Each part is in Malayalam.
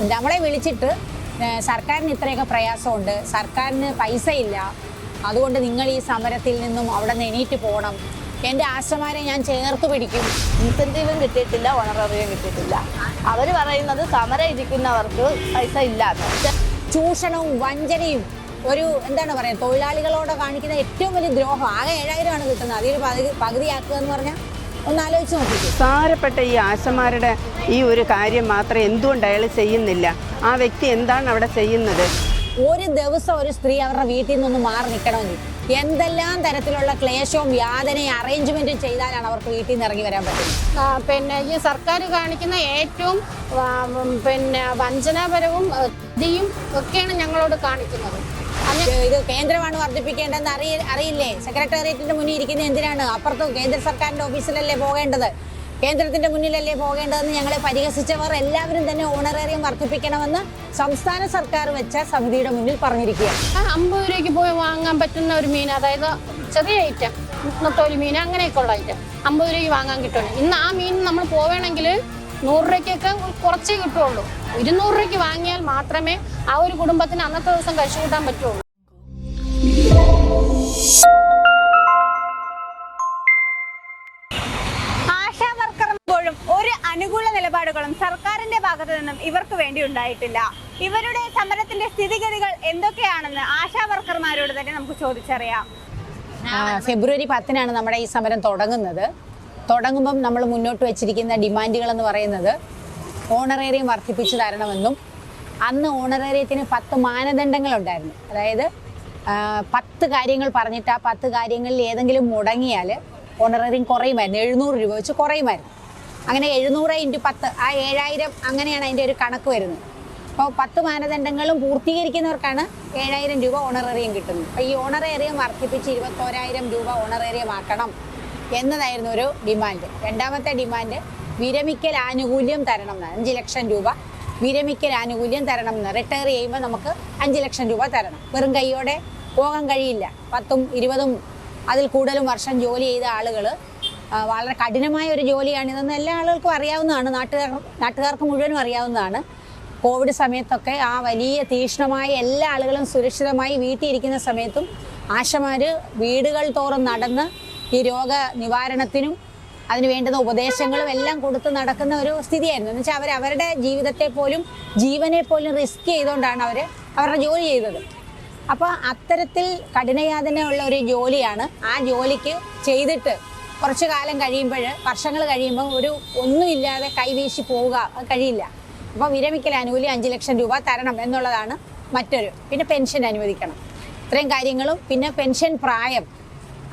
നമ്മളെ വിളിച്ചിട്ട് സർക്കാരിന് ഇത്രയൊക്കെ പ്രയാസമുണ്ട്. സർക്കാരിന് പൈസ ഇല്ല അതുകൊണ്ട് നിങ്ങൾ ഈ സമരത്തിൽ നിന്നും അവിടെ നിന്ന് എണീറ്റ് പോകണം. എന്റെ ആശമാരെ ഞാൻ ചേർത്ത് പിടിക്കും. ഇൻസെന്റീവും കിട്ടിയിട്ടില്ല ഓണററിയും കിട്ടിയിട്ടില്ല. അവർ പറയുന്നത് സമരം ഇരിക്കുന്നവർക്ക് പൈസ ഇല്ല. ചൂഷണവും വഞ്ചനയും ഒരു എന്താണ് പറയുക തൊഴിലാളികളോട് കാണിക്കുന്ന ഏറ്റവും വലിയ ദ്രോഹം. ആകെ ഏഴായിരമാണ് കിട്ടുന്നത്. അതിൽ പകുതി പകുതിയാക്കുക എന്ന് പറഞ്ഞാൽ ഒന്ന് ആലോചിച്ച് നോക്കിക്കേ സാരപ്പെട്ട ഈ ആശമാരുടെ ഈ ഒരു കാര്യം മാത്രം എന്തുകൊണ്ട് അയാൾ ചെയ്യുന്നില്ല? ആ വ്യക്തി എന്താണ് അവിടെ ചെയ്യുന്നത്? ഒരു ദിവസം ഒരു സ്ത്രീ അവരുടെ വീട്ടിൽ നിന്നൊന്ന് മാറി നിൽക്കണമെങ്കിൽ എന്തെല്ലാം തരത്തിലുള്ള ക്ലേശവും യാതനയും അറേഞ്ച്മെന്റും ചെയ്താലാണ് അവർക്ക് വീട്ടിൽ നിന്ന് ഇറങ്ങി വരാൻ പറ്റുന്നത്? പിന്നെ ഈ സർക്കാർ കാണിക്കുന്ന ഏറ്റവും പിന്നെ വഞ്ചനാപരവും ഇതിയും ഒക്കെയാണ് ഞങ്ങളോട് കാണിക്കുന്നത്. ഇത് കേന്ദ്രമാണ് വർദ്ധിപ്പിക്കേണ്ടതെന്ന് അറിയ അറിയില്ലേ? സെക്രട്ടേറിയറ്റിന്റെ മുന്നിൽ ഇരിക്കുന്ന എന്തിനാണ്? അപ്പുറത്ത് കേന്ദ്ര സർക്കാരിന്റെ ഓഫീസിലല്ലേ പോകേണ്ടത്? കേന്ദ്രത്തിന്റെ മുന്നിലല്ലേ പോകേണ്ടതെന്ന് ഞങ്ങളെ പരിഹസിച്ചവർ എല്ലാവരും തന്നെ ഓണറേറിയം വർദ്ധിപ്പിക്കണമെന്ന് സംസ്ഥാന സർക്കാർ വെച്ച സമിതിയുടെ മുന്നിൽ പറഞ്ഞിരിക്കുക അമ്പത് രൂപയ്ക്ക് പോയി വാങ്ങാൻ പറ്റുന്ന ഒരു മീൻ അതായത് ചെറിയ ഐറ്റം ഒരു മീൻ അങ്ങനെയൊക്കെ ഉള്ള ഐറ്റം അമ്പത് രൂപയ്ക്ക് വാങ്ങാൻ കിട്ടുള്ളൂ ഇന്ന് ആ മീൻ നമ്മൾ പോവുകയാണെങ്കിൽ നൂറ് രൂപയ്ക്കൊക്കെ കുറച്ചേ കിട്ടുള്ളൂ ഇരുന്നൂറ് രൂപയ്ക്ക് വാങ്ങിയാൽ മാത്രമേ ആ ഒരു കുടുംബത്തിന് അന്നത്തെ ദിവസം കഴിച്ചു കൂട്ടാൻ പറ്റുള്ളൂ അനുകൂല നിലപാടുകളും സർക്കാരിന്റെ ഭാഗത്തു നിന്നും ഇവർക്ക് വേണ്ടി ഉണ്ടായിട്ടില്ല. ഇവരുടെ സമരത്തിന്റെ സ്ഥിതിഗതികൾ എന്തൊക്കെയാണെന്ന് ആശാ വർക്കർമാരോട് തന്നെ നമുക്ക് ചോദിച്ചറിയാം. ഫെബ്രുവരി പത്തിനാണ് നമ്മുടെ ഈ സമരം തുടങ്ങുന്നത്. തുടങ്ങുമ്പം നമ്മൾ മുന്നോട്ട് വെച്ചിരിക്കുന്ന ഡിമാൻഡുകൾ എന്ന് പറയുന്നത് ഓണറേറിയം വർദ്ധിപ്പിച്ചു തരണമെന്നും അന്ന് ഓണറേറിയത്തിന് പത്ത് മാനദണ്ഡങ്ങൾ ഉണ്ടായിരുന്നു. അതായത് പത്ത് കാര്യങ്ങൾ പറഞ്ഞിട്ട് ആ പത്ത് കാര്യങ്ങളിൽ ഏതെങ്കിലും മുടങ്ങിയാൽ ഓണറേറിയം കുറയുമായിരുന്നു. എഴുന്നൂറ് രൂപ വെച്ച് കുറയുമായിരുന്നു. അങ്ങനെ എഴുന്നൂറ് ഇന്റു പത്ത് ആ ഏഴായിരം അങ്ങനെയാണ് അതിന്റെ ഒരു കണക്ക് വരുന്നത്. അപ്പോൾ പത്ത് മാനദണ്ഡങ്ങളും പൂർത്തീകരിക്കുന്നവർക്കാണ് ഏഴായിരം രൂപ ഓണറേറിയം കിട്ടുന്നത്. അപ്പോൾ ഈ ഓണറേറിയം വർദ്ധിപ്പിച്ച് ഇരുപത്തോരായിരം രൂപ ഓണറേറിയം ആക്കണം എന്നതായിരുന്നു ഒരു ഡിമാൻഡ് രണ്ടാമത്തെ ഡിമാൻഡ് വിരമിക്കൽ ആനുകൂല്യം തരണം എന്ന് അഞ്ച് ലക്ഷം രൂപ വിരമിക്കൽ ആനുകൂല്യം തരണം എന്ന്. റിട്ടയർ ചെയ്യുമ്പോൾ നമുക്ക് അഞ്ച് ലക്ഷം രൂപ തരണം. വെറും കൈയോടെ പോകാൻ കഴിയില്ല. പത്തും ഇരുപതും അതിൽ കൂടുതലും വർഷം ജോലി ചെയ്ത ആളുകൾ വളരെ കഠിനമായ ഒരു ജോലിയാണ് ഇതെന്ന് എല്ലാ ആളുകൾക്കും അറിയാവുന്നതാണ്. നാട്ടുകാർ നാട്ടുകാർക്ക് മുഴുവനും അറിയാവുന്നതാണ്. കോവിഡ് സമയത്തൊക്കെ ആ വലിയ തീക്ഷ്ണമായ എല്ലാ ആളുകളും സുരക്ഷിതമായി വീട്ടിൽ ഇരിക്കുന്ന സമയത്തും ആശമാർ വീടുകൾ തോറും നടന്ന് ഈ രോഗ നിവാരണത്തിനും അതിന് വേണ്ടുന്ന ഉപദേശങ്ങളും എല്ലാം കൊടുത്ത് നടക്കുന്ന ഒരു സ്ഥിതിയായിരുന്നു. എന്ന് വെച്ചാൽ അവർ അവരുടെ ജീവിതത്തെ പോലും ജീവനെ പോലും റിസ്ക് ചെയ്തുകൊണ്ടാണ് അവർ അവരുടെ ജോലി ചെയ്തത്. അപ്പോൾ അത്തരത്തിൽ കഠിനയാതന ഉള്ള ഒരു ജോലിയാണ് ആ ജോലിക്ക് ചെയ്തിട്ട് കുറച്ച് കാലം കഴിയുമ്പോൾ വർഷങ്ങൾ കഴിയുമ്പോൾ ഒരു ഒന്നുമില്ലാതെ കൈവീശി പോവുക കഴിയില്ല. അപ്പോൾ വിരമിക്കൽ ആനുകൂല്യം അഞ്ച് ലക്ഷം രൂപ തരണം എന്നുള്ളതാണ് മറ്റൊരു. പിന്നെ പെൻഷൻ അനുവദിക്കണം. ഇത്രയും കാര്യങ്ങളും. പിന്നെ പെൻഷൻ പ്രായം.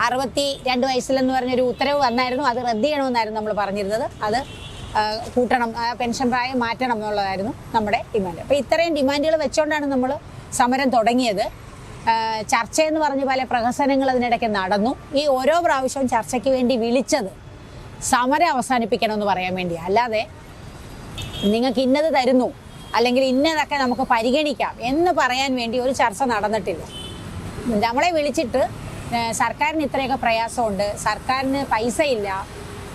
അറുപത്തി രണ്ട് വയസ്സിലെന്ന് പറഞ്ഞൊരു ഉത്തരവ് വന്നായിരുന്നു. അത് റദ്ദ് ചെയ്യണമെന്നായിരുന്നു നമ്മൾ പറഞ്ഞിരുന്നത്. അത് കൂട്ടണം പെൻഷൻ പ്രായം മാറ്റണം എന്നുള്ളതായിരുന്നു നമ്മുടെ ഡിമാൻഡ്. അപ്പോൾ ഇത്രയും ഡിമാൻഡുകൾ വെച്ചുകൊണ്ടാണ് നമ്മൾ സമരം തുടങ്ങിയത്. ആ, ചർച്ച എന്ന് പറഞ്ഞ് പല പ്രഹസനങ്ങൾ അതിനിടയ്ക്ക് നടന്നു. ഈ ഓരോ പ്രാവശ്യവും ചർച്ചയ്ക്ക് വേണ്ടി വിളിച്ചത് സമരം അവസാനിപ്പിക്കണമെന്ന് പറയാൻ വേണ്ടി. അല്ലാതെ നിങ്ങൾക്ക് ഇന്നത് തരുന്നു. അല്ലെങ്കിൽ ഇന്നതൊക്കെ നമുക്ക് പരിഗണിക്കാം എന്ന് പറയാൻ വേണ്ടി ഒരു ചർച്ച നടന്നിട്ടില്ല. നമ്മളെ വിളിച്ചിട്ട് സർക്കാരിന് ഇത്രയൊക്കെ പ്രയാസമുണ്ട്. സർക്കാരിന് പൈസയില്ല.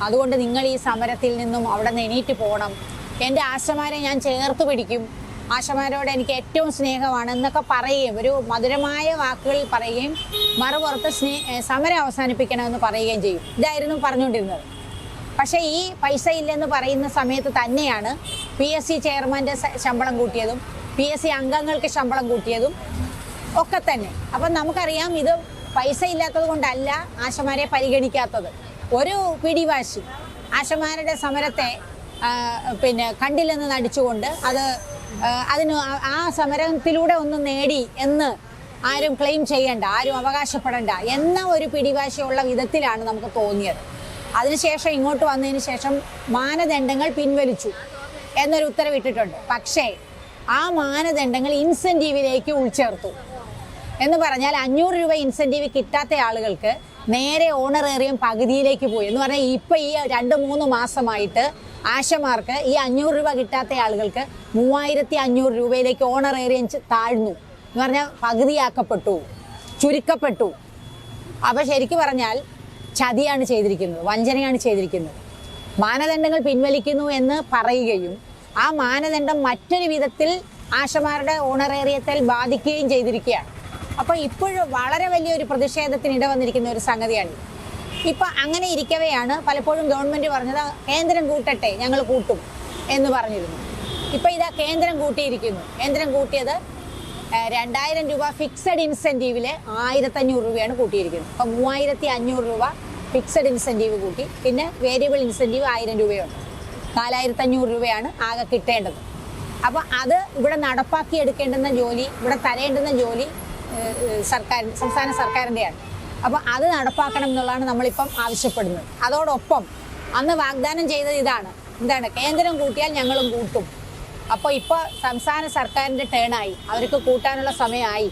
അതുകൊണ്ട് നിങ്ങൾ ഈ സമരത്തിൽ നിന്നും അവിടെ നിന്ന് എണീറ്റ് പോകണം. എന്റെ ആശമാരെ ഞാൻ ചേർത്ത് പിടിക്കും. ആശമാരോട് എനിക്ക് ഏറ്റവും സ്നേഹമാണ് എന്നൊക്കെ പറയുകയും ഒരു മധുരമായ വാക്കുകളിൽ പറയുകയും മറുപുറത്ത് സ്നേ സമരം അവസാനിപ്പിക്കണമെന്ന് പറയുകയും ചെയ്യും. ഇതായിരുന്നു പറഞ്ഞുകൊണ്ടിരുന്നത്. പക്ഷേ ഈ പൈസ ഇല്ലെന്ന് പറയുന്ന സമയത്ത് തന്നെയാണ് പി എസ് സി ചെയർമാന്റെ ശമ്പളം കൂട്ടിയതും പി എസ് സി അംഗങ്ങൾക്ക് ശമ്പളം കൂട്ടിയതും ഒക്കെ തന്നെ. അപ്പം നമുക്കറിയാം ഇത് പൈസ ഇല്ലാത്തത് കൊണ്ടല്ല ആശമാരെ പരിഗണിക്കാത്തത്. ഒരു പിടിവാശി ആശമാരുടെ സമരത്തെ പിന്നെ കണ്ടില്ലെന്ന് നടിച്ചുകൊണ്ട് അത് അതിന് ആ- സമരത്തിലൂടെ ഒന്ന് നേടി എന്ന് ആരും ക്ലെയിം ചെയ്യണ്ട ആരും അവകാശപ്പെടണ്ട എന്ന ഒരു പിടിവാശിയുള്ള വിധത്തിലാണ് നമുക്ക് തോന്നിയത്. അതിനുശേഷം ഇങ്ങോട്ട് വന്നതിന് ശേഷം മാനദണ്ഡങ്ങൾ പിൻവലിച്ചു എന്നൊരു ഉത്തരവിട്ടിട്ടുണ്ട്. പക്ഷേ ആ മാനദണ്ഡങ്ങൾ ഇൻസെന്റീവിലേക്ക് ഉൾച്ചേർത്തു. എന്ന് പറഞ്ഞാൽ അഞ്ഞൂറ് രൂപ ഇൻസെന്റീവ് കിട്ടാത്ത ആളുകൾക്ക് നേരെ ഓണറേറിയം പകുതിയിലേക്ക് പോയി. എന്ന് പറഞ്ഞാൽ ഇപ്പം ഈ രണ്ട് മൂന്ന് മാസമായിട്ട് ആശമാർക്ക് ഈ അഞ്ഞൂറ് രൂപ കിട്ടാത്ത ആളുകൾക്ക് മൂവായിരത്തി അഞ്ഞൂറ് രൂപയിലേക്ക് ഓണർ ഏരിയഞ്ച് താഴ്ന്നു. എന്ന് പറഞ്ഞാൽ പകുതിയാക്കപ്പെട്ടു ചുരുക്കപ്പെട്ടു. അപ്പോൾ ശരിക്കും പറഞ്ഞാൽ ചതിയാണ് ചെയ്തിരിക്കുന്നത് വഞ്ചനയാണ് ചെയ്തിരിക്കുന്നത്. മാനദണ്ഡങ്ങൾ പിൻവലിക്കുന്നു എന്ന് പറയുകയും ആ മാനദണ്ഡം മറ്റൊരു വിധത്തിൽ ആശമാരുടെ ഓണറേറിയത്തിൽ ബാധിക്കുകയും ചെയ്തിരിക്കുകയാണ്. അപ്പോൾ ഇപ്പോഴും വളരെ വലിയൊരു പ്രതിഷേധത്തിന് ഇടവന്നിരിക്കുന്ന ഒരു സംഗതിയാണ് ഇപ്പൊ അങ്ങനെ ഇരിക്കവെയാണ് പലപ്പോഴും ഗവൺമെന്റ് പറഞ്ഞത് കേന്ദ്രം കൂട്ടട്ടെ ഞങ്ങൾ കൂട്ടും എന്ന് പറഞ്ഞിരുന്നു. ഇപ്പൊ ഇതാ കേന്ദ്രം കൂട്ടിയിരിക്കുന്നു. കേന്ദ്രം കൂട്ടിയത് രണ്ടായിരം രൂപ ഫിക്സഡ് ഇൻസെന്റീവിൽ ആയിരത്തഞ്ഞൂറ് രൂപയാണ് കൂട്ടിയിരിക്കുന്നത്. അപ്പൊ മൂവായിരത്തി അഞ്ഞൂറ് രൂപ ഫിക്സഡ് ഇൻസെന്റീവ് കൂട്ടി. പിന്നെ വേരിയബിൾ ഇൻസെന്റീവ് ആയിരം രൂപയുണ്ട്. നാലായിരത്തഞ്ഞൂറ് രൂപയാണ് ആകെ കിട്ടേണ്ടത്. അപ്പോൾ അത് ഇവിടെ നടപ്പാക്കി എടുക്കേണ്ടുന്ന ജോലി ഇവിടെ തരേണ്ടുന്ന ജോലി സർക്കാർ സംസ്ഥാന സർക്കാരിന്റെയാണ് അപ്പോൾ അത് നടപ്പാക്കണം എന്നുള്ളതാണ് നമ്മളിപ്പം ആവശ്യപ്പെടുന്നത്. അതോടൊപ്പം അന്ന് വാഗ്ദാനം ചെയ്തത് ഇതാണ്. എന്താണ്? കേന്ദ്രം കൂട്ടിയാൽ ഞങ്ങളും കൂട്ടും. അപ്പോൾ ഇപ്പോൾ സംസ്ഥാന സർക്കാരിന്റെ ടേണായി. അവർക്ക് കൂട്ടാനുള്ള സമയമായി.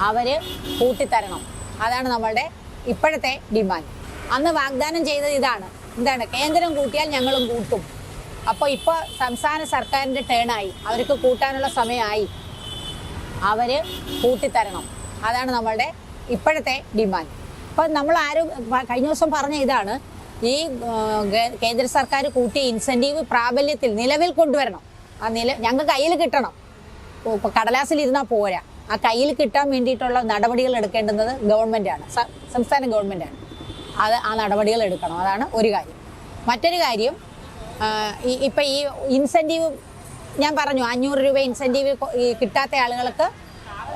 അവർ കൂട്ടിത്തരണം. അതാണ് നമ്മളുടെ ഇപ്പോഴത്തെ ഡിമാൻഡ്. അന്ന് വാഗ്ദാനം ചെയ്തത് ഇതാണ്. എന്താണ്? കേന്ദ്രം കൂട്ടിയാൽ ഞങ്ങളും കൂട്ടും. അപ്പോൾ ഇപ്പോൾ സംസ്ഥാന സർക്കാരിന്റെ ടേണായി. അവർക്ക് കൂട്ടാനുള്ള സമയമായി. അവർ കൂട്ടിത്തരണം. അതാണ് നമ്മളുടെ ഇപ്പോഴത്തെ ഡിമാൻഡ്. അപ്പം നമ്മൾ ആരും കഴിഞ്ഞ ദിവസം പറഞ്ഞ ഇതാണ് ഈ കേന്ദ്ര സർക്കാർ കൂട്ടിയ ഇൻസെന്റീവ് പ്രാബല്യത്തിൽ നിലവിൽ കൊണ്ടുവരണം. ആ നില ഞങ്ങൾക്ക് കയ്യിൽ കിട്ടണം. കടലാസിൽ ഇരുന്നാൽ പോരാ. ആ കയ്യിൽ കിട്ടാൻ വേണ്ടിയിട്ടുള്ള നടപടികൾ എടുക്കേണ്ടുന്നത് ഗവൺമെന്റാണ് സംസ്ഥാന ഗവൺമെന്റാണ് അത് ആ നടപടികൾ എടുക്കണം. അതാണ് ഒരു കാര്യം. മറ്റൊരു കാര്യം ഇപ്പം ഈ ഇൻസെന്റീവ് ഞാൻ പറഞ്ഞു അഞ്ഞൂറ് രൂപ ഇൻസെന്റീവ് കിട്ടാത്ത ആളുകൾക്ക്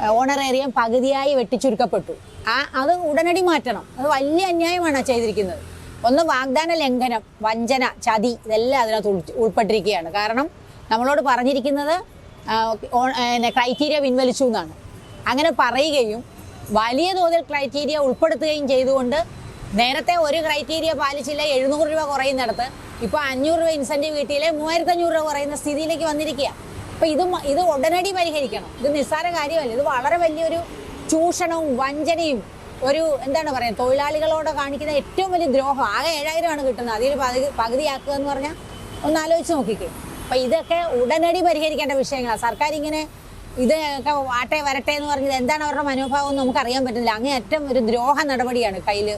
ഓണറേറിയം പകുതിയായി വെട്ടിച്ചുരുക്കപ്പെട്ടു. ആ അത് ഉടനടി മാറ്റണം. അത് വലിയ അന്യായമാണ് ചെയ്തിരിക്കുന്നത്. ഒന്ന് വാഗ്ദാന ലംഘനം വഞ്ചന ചതി ഇതെല്ലാം അതിനകത്ത് ഉൾ- ഉൾപ്പെട്ടിരിക്കുകയാണ്. കാരണം നമ്മളോട് പറഞ്ഞിരിക്കുന്നത് ക്രൈറ്റീരിയ പിൻവലിച്ചു എന്നാണ്. അങ്ങനെ പറയുകയും വലിയ തോതിൽ ക്രൈറ്റീരിയ ഉൾപ്പെടുത്തുകയും ചെയ്തുകൊണ്ട് നേരത്തെ ഒരു ക്രൈറ്റീരിയ പാലിച്ചില്ല എഴുന്നൂറ് രൂപ കുറയുന്നിടത്ത്. ഇപ്പോൾ അഞ്ഞൂറ് രൂപ ഇൻസെന്റീവ് കിട്ടിയില്ലേ മൂവായിരത്തി അഞ്ഞൂറ് രൂപ കുറയുന്ന സ്ഥിതിയിലേക്ക് വന്നിരിക്കുക അപ്പോൾ ഇത് ഇത് ഉടനടി പരിഹരിക്കണം. ഇത് നിസ്സാര കാര്യമല്ല. ഇത് വളരെ വലിയൊരു ചൂഷണവും വഞ്ചനയും ഒരു എന്താണ് പറയുക തൊഴിലാളികളോട് കാണിക്കുന്ന ഏറ്റവും വലിയ ദ്രോഹം. ആകെ ഏഴായിരമാണ് കിട്ടുന്നത്. അതിൽ പകുതി പകുതിയാക്കുക എന്ന് പറഞ്ഞാൽ ഒന്ന് ആലോചിച്ച് നോക്കിക്കേ. അപ്പം ഇതൊക്കെ ഉടനടി പരിഹരിക്കേണ്ട വിഷയങ്ങളാണ് സർക്കാർ ഇങ്ങനെ ഇതൊക്കെ വാട്ടെ വരട്ടെ എന്ന് പറഞ്ഞത് എന്താണ് അവരുടെ മനോഭാവം എന്ന് നമുക്ക് അറിയാൻ പറ്റുന്നില്ല അങ്ങേയറ്റം ഒരു ദ്രോഹ നടപടിയാണ് കയ്യിൽ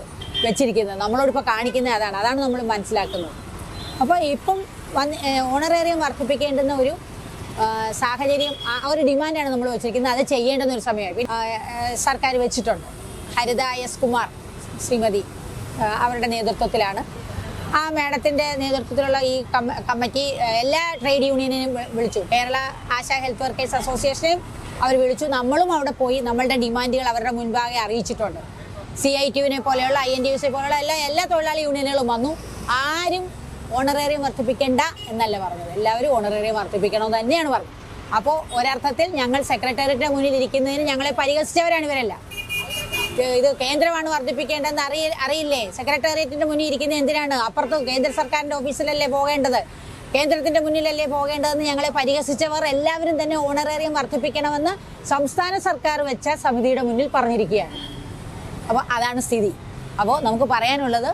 വെച്ചിരിക്കുന്നത്. നമ്മളോടിപ്പോൾ കാണിക്കുന്നത് അതാണ്. അതാണ് നമ്മൾ മനസ്സിലാക്കുന്നത്. അപ്പോൾ ഇപ്പം വന്ന് ഓണറേറിയം വർദ്ധിപ്പിക്കേണ്ടുന്ന ഒരു സാഹചര്യം ആ ഒരു ഡിമാൻഡാണ് നമ്മൾ വെച്ചിരിക്കുന്നത്. അത് ചെയ്യേണ്ടുന്ന ഒരു സമയമായി. സർക്കാർ വെച്ചിട്ടുണ്ട്. ഹരിത എസ് കുമാർ ശ്രീമതി അവരുടെ നേതൃത്വത്തിലാണ്. ആ മാഡത്തിന്റെ നേതൃത്വത്തിലുള്ള ഈ കമ്മിറ്റി എല്ലാ ട്രേഡ് യൂണിയനെയും വിളിച്ചു. കേരള ആശാ ഹെൽത്ത് വർക്കേഴ്സ് അസോസിയേഷനെയും അവർ വിളിച്ചു. നമ്മളും അവിടെ പോയി നമ്മളുടെ ഡിമാൻഡുകൾ അവരുടെ മുൻപാകെ അറിയിച്ചിട്ടുണ്ട്. സി ഐ ടിയുവിനെ പോലെയുള്ള I N T U C പോലെയുള്ള എല്ലാ എല്ലാ തൊഴിലാളി യൂണിയനുകളും വന്നു. ആരും ഓണറേറിയം വർദ്ധിപ്പിക്കേണ്ട എന്നല്ല പറഞ്ഞത്. എല്ലാവരും ഓണറേറിയം വർദ്ധിപ്പിക്കണമെന്ന് തന്നെയാണ് പറഞ്ഞത്. അപ്പോൾ ഒരർത്ഥത്തിൽ ഞങ്ങൾ സെക്രട്ടേറിയറ്റിന്റെ മുന്നിൽ ഇരിക്കുന്നതിന് ഞങ്ങളെ പരിഹസിച്ചവരാണ് ഇവരല്ല. ഇത് കേന്ദ്രമാണ് വർദ്ധിപ്പിക്കേണ്ടതെന്ന് അറിയ അറിയില്ലേ? സെക്രട്ടേറിയറ്റിന്റെ മുന്നിൽ ഇരിക്കുന്നത് എന്തിനാണ്? അപ്പുറത്ത് കേന്ദ്ര സർക്കാരിന്റെ ഓഫീസിലല്ലേ പോകേണ്ടത്? കേന്ദ്രത്തിന്റെ മുന്നിലല്ലേ പോകേണ്ടതെന്ന് ഞങ്ങളെ പരിഹസിച്ചവർ എല്ലാവരും തന്നെ ഓണറേറിയം വർദ്ധിപ്പിക്കണമെന്ന് സംസ്ഥാന സർക്കാർ വെച്ച സമിതിയുടെ മുന്നിൽ പറഞ്ഞിരിക്കുകയാണ്. അപ്പോൾ അതാണ് സ്ഥിതി. അപ്പോൾ നമുക്ക് പറയാനുള്ളത്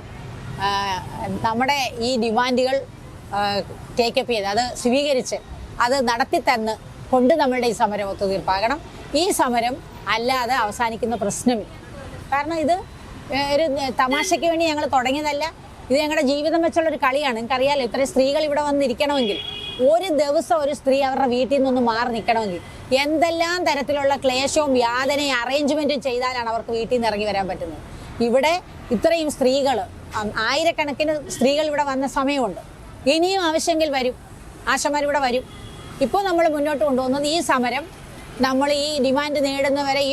നമ്മുടെ ഈ ഡിമാൻഡുകൾ ടേക്കപ്പ് ചെയ്ത് അത് സ്വീകരിച്ച് അത് നടത്തി തന്ന് കൊണ്ട് നമ്മളുടെ ഈ സമരം ഒത്തുതീർപ്പാകണം. ഈ സമരം അല്ലാതെ അവസാനിക്കുന്ന പ്രശ്നമില്ല. കാരണം ഇത് ഒരു തമാശയ്ക്ക് വേണ്ടി ഞങ്ങൾ തുടങ്ങിയതല്ല. ഇത് ഞങ്ങളുടെ ജീവിതം വെച്ചുള്ള ഒരു കളിയാണ്. നിങ്ങൾക്കറിയാലോ ഇത്രയും സ്ത്രീകൾ ഇവിടെ വന്നിരിക്കണമെങ്കിൽ ഒരു ദിവസം ഒരു സ്ത്രീ അവരുടെ വീട്ടിൽ നിന്നൊന്ന് മാറി നിൽക്കണമെങ്കിൽ എന്തെല്ലാം തരത്തിലുള്ള ക്ലേശവും യാതനയും അറേഞ്ച്മെന്റും ചെയ്താലാണ് അവർക്ക് വീട്ടിൽ നിന്ന് ഇറങ്ങി വരാൻ പറ്റുന്നത്. ഇവിടെ ഇത്രയും സ്ത്രീകൾ ആയിരക്കണക്കിന് സ്ത്രീകൾ ഇവിടെ വന്ന സമയമുണ്ട്. ഇനിയും ആവശ്യമെങ്കിൽ വരും. ആശമാർ ഇവിടെ വരും. ഇപ്പോൾ നമ്മൾ മുന്നോട്ട് കൊണ്ടുപോകുന്നത് ഈ സമരം നമ്മൾ ഈ ഡിമാൻഡ് നേടുന്നവരെ ഈ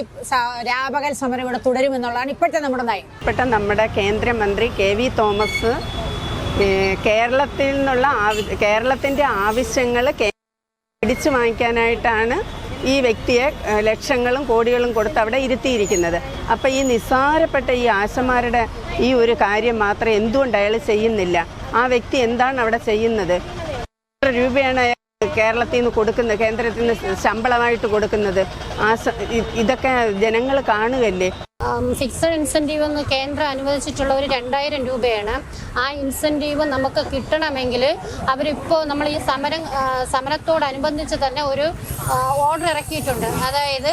രാപകൽ സമരം ഇവിടെ തുടരുമെന്നുള്ളതാണ് ഇപ്പോഴത്തെ നമ്മുടെ നയം. ഇപ്പോഴത്തെ നമ്മുടെ കേന്ദ്രമന്ത്രി കെ വി തോമസ് കേരളത്തിൽ നിന്നുള്ള കേരളത്തിന്റെ ആവശ്യങ്ങൾ പിടിച്ചു വാങ്ങിക്കാനായിട്ടാണ് ഈ വ്യക്തിയെ ലക്ഷങ്ങളും കോടികളും കൊടുത്ത് അവിടെ ഇരുത്തിയിരിക്കുന്നത്. അപ്പം ഈ നിസ്സാരപ്പെട്ട ഈ ആശമാരുടെ ഈ ഒരു കാര്യം മാത്രം എന്തുകൊണ്ട് അയാൾ ചെയ്യുന്നില്ല? ആ വ്യക്തി എന്താണ് അവിടെ ചെയ്യുന്നത്? എത്ര രൂപയാണ് കേരളത്തിൽ നിന്ന് കൊടുക്കുന്നത്? കേന്ദ്രത്തിൽ നിന്ന് ശമ്പളമായിട്ട് കൊടുക്കുന്നത്? ആ ഇതൊക്കെ ജനങ്ങൾ കാണുകയല്ലേ? ഫിക്സഡ് ഇൻസെന്റീവ് എന്ന് കേന്ദ്രം അനുവദിച്ചിട്ടുള്ള ഒരു രണ്ടായിരം രൂപയാണ്. ആ ഇൻസെന്റീവ് നമുക്ക് കിട്ടണമെങ്കിൽ അവരിപ്പോൾ നമ്മൾ ഈ സമരം സമരത്തോടനുബന്ധിച്ച് തന്നെ ഒരു ഓർഡർ ഇറക്കിയിട്ടുണ്ട്. അതായത്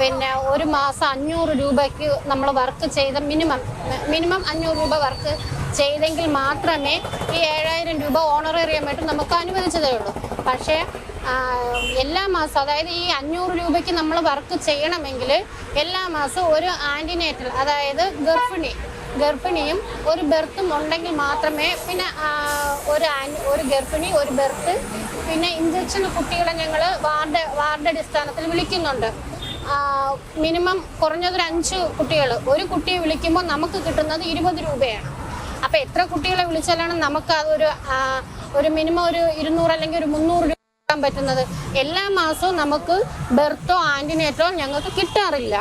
പിന്നെ ഒരു മാസം അഞ്ഞൂറ് രൂപയ്ക്ക് നമ്മൾ വർക്ക് ചെയ്ത മിനിമം മിനിമം അഞ്ഞൂറ് രൂപ വർക്ക് ചെയ്തെങ്കിൽ മാത്രമേ ഈ ഏഴായിരം രൂപ ഓണറേറിയമായിട്ട് നമുക്ക് അനുവദിച്ചതേ ഉള്ളൂ. പക്ഷേ എല്ലാ മാസവും അതായത് ഈ അഞ്ഞൂറ് രൂപയ്ക്ക് നമ്മൾ വർക്ക് ചെയ്യണമെങ്കിൽ എല്ലാ മാസവും ഒരു ആന്റിനേറ്റൽ അതായത് ഗർഭിണി ഗർഭിണിയും ഒരു ബെർത്തും ഉണ്ടെങ്കിൽ മാത്രമേ പിന്നെ ഒരു ഒരു ഗർഭിണി ഒരു ബെർത്ത് പിന്നെ ഇഞ്ചക്ഷൻ കുട്ടികളെ ഞങ്ങൾ വാർഡ് വാർഡ് അടിസ്ഥാനത്തിൽ വിളിക്കുന്നുണ്ട്. മിനിമം കുറഞ്ഞതൊരു അഞ്ച് കുട്ടികൾ ഒരു കുട്ടിയെ വിളിക്കുമ്പോൾ നമുക്ക് കിട്ടുന്നത് ഇരുപത് രൂപയാണ്. അപ്പോൾ എത്ര കുട്ടികളെ വിളിച്ചാലാണ് നമുക്ക് അതൊരു ഒരു മിനിമം ഒരു ഇരുന്നൂറ് അല്ലെങ്കിൽ ഒരു മുന്നൂറ് പറ്റുന്നത്. എല്ലാ മാസവും നമുക്ക് ബെർത്തോ ആന്റിനേറ്റോ ഞങ്ങൾക്ക് കിട്ടാറില്ല.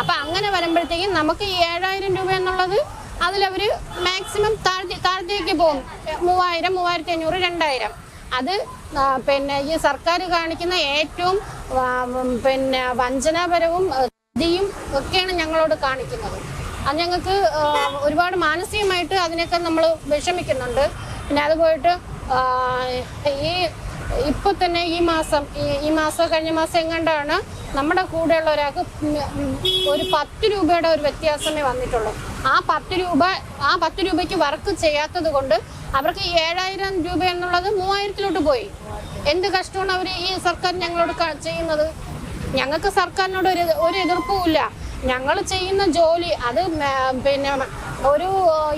അപ്പം അങ്ങനെ വരുമ്പോഴത്തേക്കും നമുക്ക് ഈ ഏഴായിരം രൂപ എന്നുള്ളത് അതിലവർ മാക്സിമം താഴ്ത്തി താഴ്ത്തിയേക്ക് പോകും. മൂവായിരം മൂവായിരത്തി അഞ്ഞൂറ് രണ്ടായിരം. അത് പിന്നെ ഈ സർക്കാർ കാണിക്കുന്ന ഏറ്റവും പിന്നെ വഞ്ചനാപരവും ഇതിയും ഒക്കെയാണ് ഞങ്ങളോട് കാണിക്കുന്നത്. അത് ഞങ്ങൾക്ക് ഒരുപാട് മാനസികമായിട്ട് അതിനൊക്കെ നമ്മൾ വിഷമിക്കുന്നുണ്ട്. പിന്നെ അത് പോയിട്ട് ഈ ഇപ്പൊ തന്നെ ഈ മാസം ഈ- മാസം കഴിഞ്ഞ മാസം എങ്ങാണ്ടാണ് നമ്മുടെ കൂടെയുള്ള ഒരാൾക്ക് ഒരു പത്ത് രൂപയുടെ ഒരു വ്യത്യാസമേ വന്നിട്ടുള്ളൂ. ആ പത്ത് രൂപ ആ പത്ത് രൂപയ്ക്ക് വർക്ക് ചെയ്യാത്തത് കൊണ്ട് അവർക്ക് ഏഴായിരം രൂപ എന്നുള്ളത് മൂവായിരത്തിലോട്ട് പോയി. എന്ത് കഷ്ടമാണ് അവർ ഈ സർക്കാർ ഞങ്ങളോട് ചെയ്യുന്നത്? ഞങ്ങൾക്ക് സർക്കാരിനോട് ഒരു ഒരു എതിർപ്പും ഇല്ല. ഞങ്ങൾ ചെയ്യുന്ന ജോലി അത് പിന്നെ ഒരു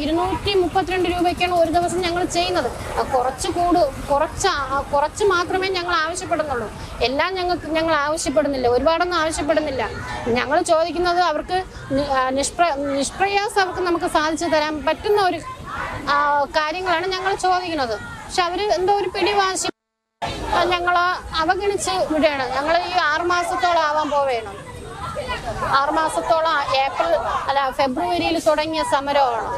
ഇരുന്നൂറ്റി മുപ്പത്തിരണ്ട് രൂപയ്ക്കാണ് ഒരു ദിവസം ഞങ്ങൾ ചെയ്യുന്നത്. കുറച്ച് കൂടു കുറച്ച് കുറച്ച് മാത്രമേ ഞങ്ങൾ ആവശ്യപ്പെടുന്നുള്ളൂ. എല്ലാം ഞങ്ങൾക്ക് ഞങ്ങൾ ആവശ്യപ്പെടുന്നില്ല. ഒരുപാടൊന്നും ആവശ്യപ്പെടുന്നില്ല. ഞങ്ങൾ ചോദിക്കുന്നത് അവർക്ക് നിഷ്പ്ര നിഷ്പ്രയാസം അവർക്ക് നമുക്ക് സാധിച്ചു തരാൻ പറ്റുന്ന ഒരു കാര്യങ്ങളാണ് ഞങ്ങൾ ചോദിക്കുന്നത്. പക്ഷെ അവർ എന്തോ ഒരു പിടിവാശി ഞങ്ങൾ അവഗണിച്ച് വിടുകയാണ്. ഞങ്ങൾ ഈ ആറുമാസത്തോളം ആവാൻ പോവുകയാണ്. ആറുമാസത്തോളം ഏപ്രിൽ അല്ല ഫെബ്രുവരിയിൽ തുടങ്ങിയ സമരമാണ്.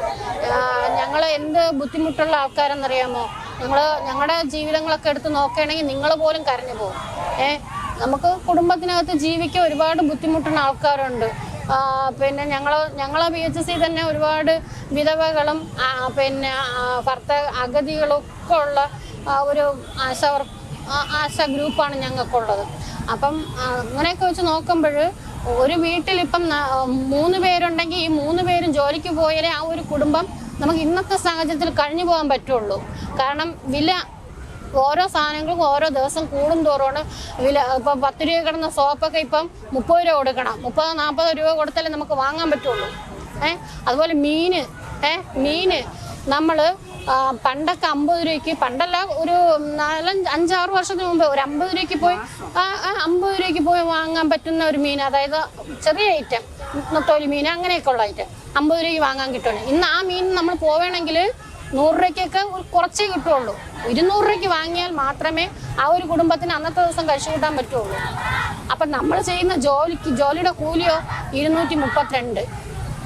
ഞങ്ങൾ എന്ത് ബുദ്ധിമുട്ടുള്ള ആൾക്കാരെന്നറിയാമോ? ഞങ്ങൾ ഞങ്ങളുടെ ജീവിതങ്ങളൊക്കെ എടുത്ത് നോക്കുകയാണെങ്കിൽ നിങ്ങൾ പോലും കരഞ്ഞു പോകും. ഏ നമുക്ക് കുടുംബത്തിനകത്ത് ജീവിക്കാൻ ഒരുപാട് ബുദ്ധിമുട്ടുള്ള ആൾക്കാരുണ്ട്. പിന്നെ ഞങ്ങൾ ഞങ്ങളെ ബി എച്ച് സി തന്നെ ഒരുപാട് വിധവകളും പിന്നെ ഭർത്ത അഗതികളും ഒക്കെ ഉള്ള ഒരു ആശാവർ ആശാ ഗ്രൂപ്പാണ് ഞങ്ങൾക്കുള്ളത്. അപ്പം അങ്ങനെയൊക്കെ വെച്ച് നോക്കുമ്പോൾ ഒരു വീട്ടിൽ ഇപ്പം മൂന്ന് പേരുണ്ടെങ്കിൽ ഈ മൂന്ന് പേരും ജോലിക്ക് പോയാലേ ആ ഒരു കുടുംബം നമുക്ക് ഇന്നത്തെ സാഹചര്യത്തിൽ കഴിഞ്ഞു പോകാൻ പറ്റുള്ളൂ. കാരണം വില ഓരോ സാധനങ്ങൾക്കും ഓരോ ദിവസം കൂടും തോറുമാണ് വില. ഇപ്പം പത്ത് രൂപ കിടന്ന സോപ്പൊക്കെ ഇപ്പം മുപ്പത് രൂപ കൊടുക്കണം. മുപ്പത് നാൽപ്പത് രൂപ കൊടുത്താലേ നമുക്ക് വാങ്ങാൻ പറ്റുള്ളൂ. ഏഹ് അതുപോലെ മീന്. ഏഹ് മീന്. നമ്മൾ പണ്ടൊക്കെ അമ്പത് രൂപയ്ക്ക് പണ്ടല്ല ഒരു നാലഞ്ച് അഞ്ചാറ് വർഷത്തിന് മുമ്പ് ഒരു അമ്പത് രൂപയ്ക്ക് പോയി അമ്പത് രൂപയ്ക്ക് പോയി വാങ്ങാൻ പറ്റുന്ന ഒരു മീൻ അതായത് ചെറിയ ഐറ്റം നൊത്തോലി മീൻ അങ്ങനെയൊക്കെ ഉള്ള ഐറ്റം അമ്പത് രൂപയ്ക്ക് വാങ്ങാൻ കിട്ടുകയാണ് ഇന്ന് ആ മീൻ നമ്മൾ പോവുകയാണെങ്കിൽ നൂറ് രൂപയ്ക്കൊക്കെ കുറച്ചേ കിട്ടുള്ളൂ ഇരുന്നൂറ് രൂപയ്ക്ക് വാങ്ങിയാൽ മാത്രമേ ആ ഒരു കുടുംബത്തിന് അന്നത്തെ ദിവസം കഴിച്ചു കൂട്ടാൻ പറ്റുള്ളൂ അപ്പം നമ്മൾ ചെയ്യുന്ന ജോലിക്ക് ജോലിയുടെ കൂലിയോ ഇരുന്നൂറ്റി മുപ്പത്തിരണ്ട്.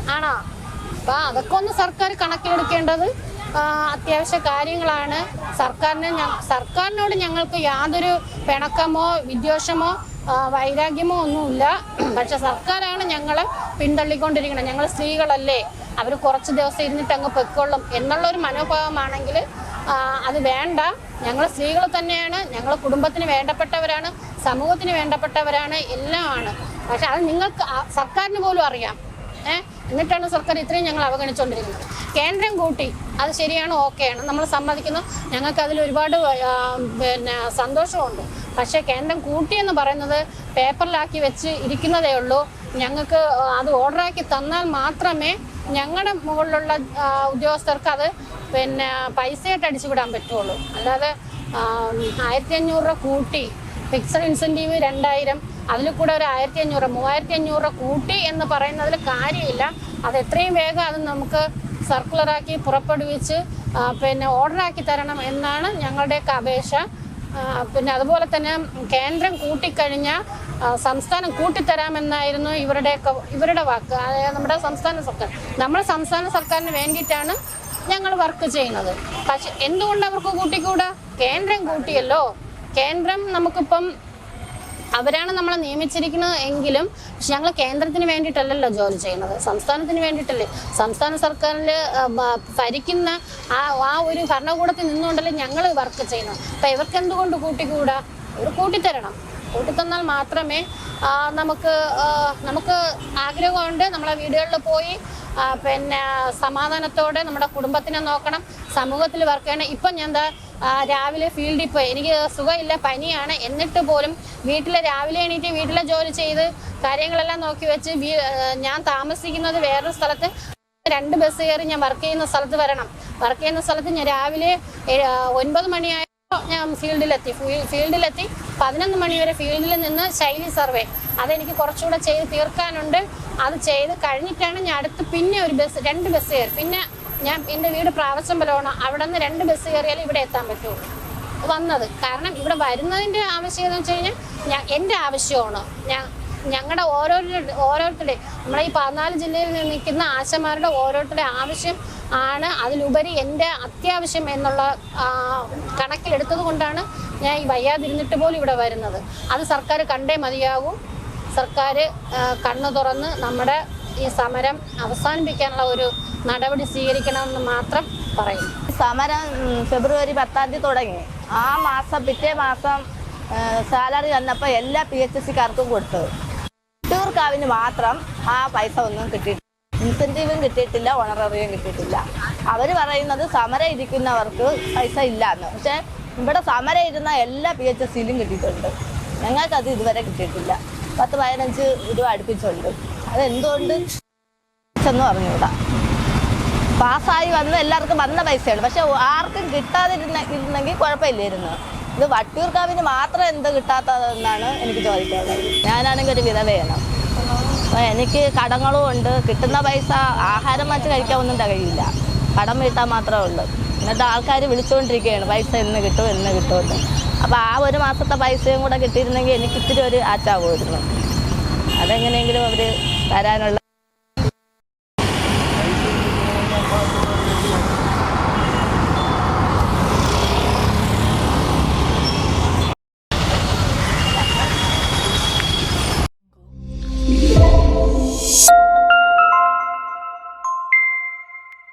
ആണോ? അപ്പം അതൊക്കെ ഒന്ന് സർക്കാർ കണക്കിലെടുക്കേണ്ടത് അത്യാവശ്യ കാര്യങ്ങളാണ്. സർക്കാരിനെ സർക്കാരിനോട് ഞങ്ങൾക്ക് യാതൊരു പിണക്കമോ വിദ്വേഷമോ വൈരാഗ്യമോ ഒന്നുമില്ല. പക്ഷെ സർക്കാരാണ് ഞങ്ങളെ പിന്തള്ളിക്കൊണ്ടിരിക്കുന്നത്. ഞങ്ങൾ സ്ത്രീകളല്ലേ. അവർ കുറച്ച് ദിവസം ഇരുന്നിട്ട് അങ്ങ് പൊയ്ക്കൊള്ളും എന്നുള്ള ഒരു മനോഭാവമാണെങ്കിൽ അത് വേണ്ട. ഞങ്ങൾ സ്ത്രീകൾ തന്നെയാണ്. ഞങ്ങൾ കുടുംബത്തിന് വേണ്ടപ്പെട്ടവരാണ്. സമൂഹത്തിന് വേണ്ടപ്പെട്ടവരാണ്. എല്ലാമാണ്. പക്ഷെ അത് നിങ്ങൾക്ക് സർക്കാരിന് പോലും അറിയാം. ഏഹ് എന്നിട്ടാണ് സർക്കാർ ഇത്രയും ഞങ്ങൾ അവഗണിച്ചുകൊണ്ടിരിക്കുന്നത് കേന്ദ്രം കൂട്ടി അത് ശരിയാണ് ഓക്കെയാണ്. നമ്മൾ സമ്മതിക്കുന്നു. ഞങ്ങൾക്ക് അതിൽ ഒരുപാട് പിന്നെ സന്തോഷമുണ്ട്. പക്ഷേ കേന്ദ്രം കൂട്ടിയെന്ന് പറയുന്നത് പേപ്പറിലാക്കി വെച്ച് ഇരിക്കുന്നതേ ഉള്ളൂ. ഞങ്ങൾക്ക് അത് ഓർഡറാക്കി തന്നാൽ മാത്രമേ ഞങ്ങളുടെ മുകളിലുള്ള ഉദ്യോഗസ്ഥർക്ക് അത് പിന്നെ പൈസയായിട്ട് അടിച്ചു വിടാൻ പറ്റുള്ളൂ. അല്ലാതെ ആയിരത്തി അഞ്ഞൂറ് രൂപ കൂട്ടി ഫിക്സഡ് ഇൻസെന്റീവ് രണ്ടായിരം അതിൽ കൂടെ ഒരു ആയിരത്തി അഞ്ഞൂറ് മൂവായിരത്തി അഞ്ഞൂറ് കൂട്ടി എന്ന് പറയുന്നതിൽ കാര്യമില്ല. അത് എത്രയും വേഗം അത് നമുക്ക് സർക്കുലറാക്കി പുറപ്പെടുവിച്ച് പിന്നെ ഓർഡറാക്കി തരണം എന്നാണ് ഞങ്ങളുടെയൊക്കെ അപേക്ഷ. പിന്നെ അതുപോലെ തന്നെ കേന്ദ്രം കൂട്ടിക്കഴിഞ്ഞാൽ സംസ്ഥാനം കൂട്ടിത്തരാമെന്നായിരുന്നു ഇവരുടെയൊക്കെ ഇവരുടെ വാക്ക്. അതായത് നമ്മുടെ സംസ്ഥാന സർക്കാർ. നമ്മൾ സംസ്ഥാന സർക്കാരിന് വേണ്ടിയിട്ടാണ് ഞങ്ങൾ വർക്ക് ചെയ്യുന്നത്. പക്ഷെ എന്തുകൊണ്ട് അവർക്ക് കൂട്ടിക്കൂടാ? കേന്ദ്രം കൂട്ടിയല്ലോ. കേന്ദ്രം നമുക്കിപ്പം അവരാണ് നമ്മളെ നിയമിച്ചിരിക്കുന്നത് എങ്കിലും പക്ഷെ ഞങ്ങൾ കേന്ദ്രത്തിന് വേണ്ടിയിട്ടല്ലല്ലോ ജോലി ചെയ്യുന്നത്. സംസ്ഥാനത്തിന് വേണ്ടിയിട്ടല്ലേ? സംസ്ഥാന സർക്കാരിൽ ഭരിക്കുന്ന ആ ആ ഒരു ഭരണകൂടത്തിൽ നിന്നുകൊണ്ടല്ലേ ഞങ്ങൾ വർക്ക് ചെയ്യുന്നത്. അപ്പം ഇവർക്ക് എന്തുകൊണ്ട് കൂട്ടിക്കൂടാ? ഇവർ കൂട്ടിത്തരണം. കൂട്ടിത്തന്നാൽ മാത്രമേ നമുക്ക് നമുക്ക് ആഗ്രഹം നമുക്ക് ആഗ്രഹമുണ്ട് നമ്മളെ വീടുകളിൽ പോയി പിന്നെ സമാധാനത്തോടെ നമ്മുടെ കുടുംബത്തിനെ നോക്കണം സമൂഹത്തിൽ വർക്ക് ചെയ്യണം. ഇപ്പം ഞാൻ എന്താ രാവിലെ ഫീൽഡിൽ പോയി. എനിക്ക് സുഖമില്ല പനിയാണ്. എന്നിട്ട് പോലും വീട്ടിലെ രാവിലെ എണീറ്റ് വീട്ടിലെ ജോലി ചെയ്ത് കാര്യങ്ങളെല്ലാം നോക്കി വെച്ച് ഞാൻ താമസിക്കുന്നത് വേറൊരു സ്ഥലത്ത്. രണ്ട് ബസ് കയറി ഞാൻ വർക്ക് ചെയ്യുന്ന സ്ഥലത്ത് വരണം. വർക്ക് ചെയ്യുന്ന സ്ഥലത്ത് ഞാൻ രാവിലെ ഒൻപത് മണിയായപ്പോൾ ഞാൻ ഫീൽഡിലെത്തി ഫീൽഡിലെത്തി പതിനൊന്ന് മണി വരെ ഫീൽഡിൽ നിന്ന് ശൈലി സർവേ അതെനിക്ക് കുറച്ചുകൂടെ ചെയ്ത് തീർക്കാനുണ്ട്. അത് ചെയ്ത് കഴിഞ്ഞിട്ടാണ് ഞാൻ അടുത്ത് പിന്നെ ഒരു ബസ് രണ്ട് ബസ് കയറി. പിന്നെ ഞാൻ എന്റെ വീട് പ്രാവശ്യമ്പലമാണ് അവിടെ നിന്ന് രണ്ട് ബസ് കയറിയാലേ ഇവിടെ എത്താൻ പറ്റുള്ളൂ വന്നത്. കാരണം ഇവിടെ വരുന്നതിന്റെ ആവശ്യം എന്ന് വെച്ച് കഴിഞ്ഞാൽ ഞാൻ എന്റെ ആവശ്യമാണ്. ഞാൻ ഞങ്ങളുടെ ഓരോരുത്തരുടെ ഓരോരുത്തരുടെ നമ്മളെ ഈ പതിനാല് ജില്ലയിൽ നിൽക്കുന്ന ആശമാരുടെ ഓരോരുത്തരുടെ ആവശ്യം ആണ്. അതിലുപരി എന്റെ അത്യാവശ്യം എന്നുള്ള കണക്കിലെടുത്തത് കൊണ്ടാണ് ഞാൻ ഈ വയ്യാതിരുന്നിട്ട് പോലും ഇവിടെ വരുന്നത്. അത് സർക്കാർ കണ്ടേ മതിയാകും. സർക്കാർ കണ്ണു തുറന്ന് നമ്മുടെ ഈ സമരം അവസാനിപ്പിക്കാനുള്ള ഒരു നടപടി സ്വീകരിക്കണമെന്ന് മാത്രം പറയും സമരം ഫെബ്രുവരി പത്താം തീയതി തുടങ്ങി. ആ മാസം പിറ്റേ മാസം സാലറി വന്നപ്പോൾ എല്ലാ പി എച്ച് എസ് സിക്കാർക്കും കൊടുത്തത് ടൂർക്കാവിന് മാത്രം ആ പൈസ ഒന്നും കിട്ടിയിട്ടില്ല ഇൻസെന്റീവും കിട്ടിയിട്ടില്ല ഓണററിയും കിട്ടിയിട്ടില്ല. അവർ പറയുന്നത് സമരം ഇരിക്കുന്നവർക്ക് പൈസ ഇല്ല എന്ന് പക്ഷേ ഇവിടെ സമരം ഇരുന്ന എല്ലാ പി എച്ച് എസ് സിയിലും കിട്ടിയിട്ടുണ്ട്. ഞങ്ങൾക്കത് ഇതുവരെ കിട്ടിയിട്ടില്ല. പത്ത് പതിനഞ്ച് രൂപ അടുപ്പിച്ചുണ്ട്. അതെന്തുകൊണ്ട് എന്ന് പറഞ്ഞുകൂടാ പാസ്സായി വന്ന് എല്ലാവർക്കും വന്ന പൈസയാണ് പക്ഷെ ആർക്കും കിട്ടാതിരുന്ന ഇരുന്നെങ്കിൽ കുഴപ്പമില്ലായിരുന്നു. ഇത് വട്ടിയൂർക്കാവിന് മാത്രം എന്ത് കിട്ടാത്തതെന്നാണ് എനിക്ക് ചോദിക്കാനുള്ളത്. ഞാനാണെങ്കിൽ ഒരു വിധവയാണ്. അപ്പോൾ എനിക്ക് കടങ്ങളും ഉണ്ട്. കിട്ടുന്ന പൈസ ആഹാരം വെച്ച് കഴിക്കാൻ ഒന്നും തികയില്ല. കടം വീട്ടാൻ മാത്രമേ ഉള്ളൂ. എന്നിട്ട് ആൾക്കാർ വിളിച്ചുകൊണ്ടിരിക്കുകയാണ് പൈസ എന്ന് കിട്ടും എന്ന് കിട്ടുമെന്ന് അപ്പോൾ ആ ഒരു മാസത്തെ പൈസയും കൂടെ കിട്ടിയിരുന്നെങ്കിൽ എനിക്ക് ഇത്തിരി ഒരു ആറ്റാവുമായിരുന്നു. അതെങ്ങനെയെങ്കിലും അവർ തരാനുള്ള